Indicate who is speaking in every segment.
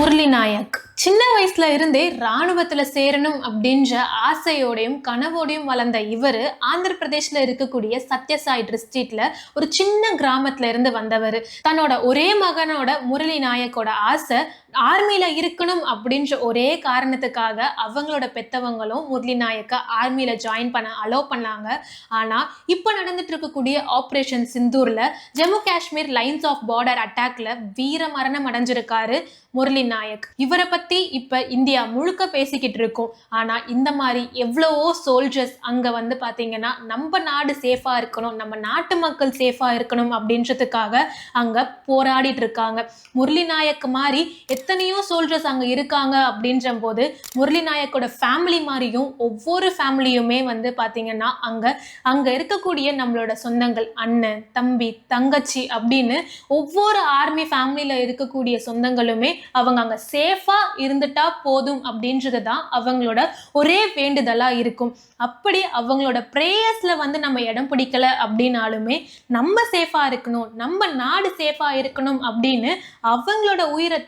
Speaker 1: முரளி நாயக் சின்ன வயசுல இருந்தே ராணுவத்துல சேரணும் அப்படின்ற ஆசையோடையும் கனவோடையும் வளர்ந்த இவர் ஆந்திர பிரதேஷ்ல இருக்கக்கூடிய சத்யசாய் டிஸ்ட்ரிக்ட்ல ஒரு சின்ன கிராமத்துல இருந்து வந்தவர். தன்னோட ஒரே மகனோட முரளி நாயக்கோட ஆசை ஆர்மியில இருக்கணும் அப்படின்ற ஒரே காரணத்துக்காக அவங்களோட பெத்தவங்களும் முரளி நாயக்கை ஆர்மியில ஜாயின் பண்ண அலோவ் பண்ணாங்க. ஆனால் இப்போ நடந்துட்டு இருக்கக்கூடிய operation சிந்தூரில் Jammu Kashmir lines of border அட்டாக்ல வீர மரணம் அடைஞ்சிருக்காரு முரளி நாயக். இவரை பற்றி இப்போ இந்தியா முழுக்க பேசிக்கிட்டு இருக்கோம். ஆனால் இந்த மாதிரி எவ்வளவோ சோல்ஜர்ஸ் அங்கே வந்து பார்த்தீங்கன்னா நம்ம நாடு சேஃபாக இருக்கணும் நம்ம நாட்டு மக்கள் சேஃபாக இருக்கணும் அப்படின்றதுக்காக அங்கே போராடிட்டு இருக்காங்க. முரளி நாயக் மாதிரி எத்தனையோ சோல்ஜர்ஸ் அங்க இருக்காங்க அப்படின்ற போது முரளி நாயக்கோட ஃபேமிலி மாதிரியும் ஒவ்வொரு ஃபேமிலியுமே வந்து பார்த்தீங்கன்னா அங்க அங்க இருக்கக்கூடிய நம்மளோட சொந்தங்கள் அண்ணன் தம்பி தங்கச்சி அப்படின்னு ஒவ்வொரு ஆர்மி ஃபேமிலியில இருக்கக்கூடிய சொந்தங்களுமே அவங்க அங்க சேஃபாக இருந்துட்டா போதும் அப்படின்றது தான் அவங்களோட ஒரே வேண்டுதலா இருக்கும். அப்படி அவங்களோட ப்ரேயர்ஸில் வந்து நம்ம இடம் பிடிக்கல அப்படின்னாலுமே நம்ம சேஃபாக இருக்கணும் நம்ம நாடு சேஃபாக இருக்கணும் அப்படின்னு அவங்களோட உயிரை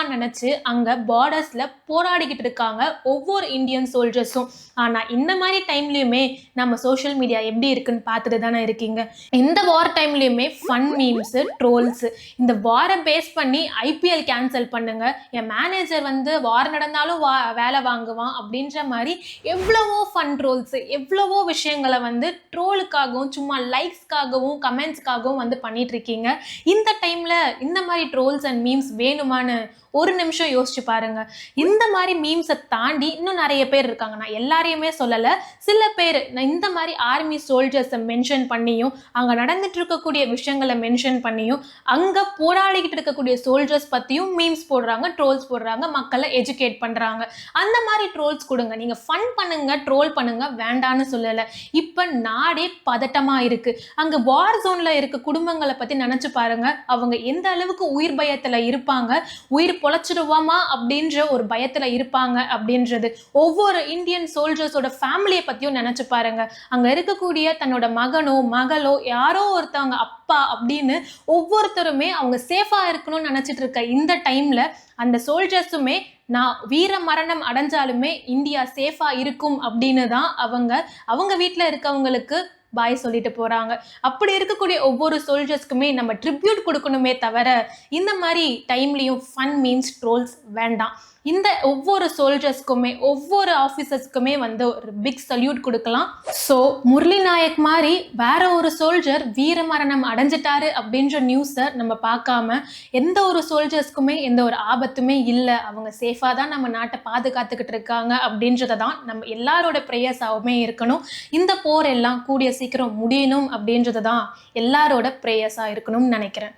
Speaker 1: துச்சமா நினச்சி அங்கே பார்டர்ஸில் போராடிக்கிட்டு இருக்காங்க ஒவ்வொரு இந்தியன் சோல்ஜர்ஸும் ஆனால் இந்த மாதிரி டைம்லேயுமே நம்ம சோஷியல் மீடியா எப்படி இருக்குன்னு பார்த்துட்டு தானே இருக்கீங்க. இந்த வார் டைம்லேயுமே ஃபன் மீம்ஸு ட்ரோல்ஸு இந்த வாரை பேஸ் பண்ணி ஐபிஎல் கேன்சல் பண்ணுங்க. என் மேனேஜர் வந்து வார் நடந்தாலும் வா வேலை வாங்குவான் அப்படின்ற மாதிரி எவ்வளவோ ஃபன் ட்ரோல்ஸு எவ்வளவோ விஷயங்களை வந்து ட்ரோலுக்காகவும் சும்மா லைக்ஸ்க்காகவும் கமெண்ட்ஸ்க்காகவும் வந்து பண்ணிட்டு இருக்கீங்க. இந்த டைமில் இந்த மாதிரி ட்ரோல்ஸ் அண்ட் மீம்ஸ் வேணுமான்னு ஒரு நிமிஷம் யோசிச்சு பாருங்க. இந்த மாதிரி மீம்ஸை தாண்டி இன்னும் நிறைய பேர் இருக்காங்க. நான் எல்லாரையுமே சொல்லலை. சில பேர் நான் இந்த மாதிரி ஆர்மி சோல்ஜர்ஸை மென்ஷன் பண்ணியும் அங்கே நடந்துட்டு இருக்கக்கூடிய விஷயங்களை மென்ஷன் பண்ணியும் அங்கே போராடிக்கிட்டு இருக்கக்கூடிய சோல்ஜர்ஸ் பற்றியும் மீம்ஸ் போடுறாங்க ட்ரோல்ஸ் போடுறாங்க மக்களை எஜுகேட் பண்ணுறாங்க அந்த மாதிரி ட்ரோல்ஸ் கொடுங்க. நீங்கள் ஃபன் பண்ணுங்க ட்ரோல் பண்ணுங்க வேண்டான்னு சொல்லலை. இப்போ நாடே பதட்டமாக இருக்குது அங்கே வார் ஜோனில் இருக்க குடும்பங்களை பற்றி நினச்சி பாருங்க. அவங்க எந்த அளவுக்கு உயிர் பயத்தில் இருப்பாங்க உயிர் பொழைச்சிடுவோமா அப்படின்ற ஒரு பயத்துல இருப்பாங்க அப்படின்றது ஒவ்வொரு இந்தியன் சோல்ஜர்ஸோட ஃபேமிலியை பத்தியும் நினைச்சு பாருங்க. அங்க இருக்கக்கூடிய தன்னோட மகனோ மகளோ யாரோ ஒருத்தவங்க அப்பா அப்படின்னு ஒவ்வொருத்தருமே அவங்க சேஃபா இருக்கணும்னு நினைச்சிட்டு இருக்க இந்த டைம்ல அந்த சோல்ஜர்ஸுமே நான் வீர மரணம் அடைஞ்சாலுமே இந்தியா சேஃபாக இருக்கும் அப்படின்னு தான் அவங்க அவங்க வீட்டில் இருக்கவங்களுக்கு பாய் சொல்லிட்டு போறாங்க. அப்படி இருக்கக்கூடிய ஒவ்வொரு சோல்ஜர்ஸ்க்குமே நம்ம ட்ரிபியூட் கொடுக்கணுமே தவிர இந்த மாதிரி டைம்லையும் ஃபன் மீன்ஸ் ட்ரோல்ஸ் வேண்டாம். இந்த ஒவ்வொரு சோல்ஜர்ஸ்க்குமே ஒவ்வொரு ஆஃபீஸர்ஸ்க்குமே வந்து ஒரு பிக் சல்யூட் கொடுக்கலாம். ஸோ முரளி நாயக் மாதிரி வேற ஒரு சோல்ஜர் வீரமரணம் அடைஞ்சிட்டாரு அப்படின்ற நியூஸை நம்ம பார்க்காம எந்த ஒரு சோல்ஜர்ஸ்க்குமே எந்த ஒரு ஆபத்துமே இல்லை. அவங்க சேஃபாக தான் நம்ம நாட்டை பாதுகாத்துக்கிட்டு இருக்காங்க அப்படின்றத தான் நம்ம எல்லாரோட ப்ரேயர்ஸாகவுமே இருக்கணும். இந்த போர் எல்லாம் கூடிய சீக்கிரம் முடியணும் அப்படின்றது தான் எல்லாரோட ப்ரேயர்ஸாக இருக்கணும்னு நினைக்கிறேன்.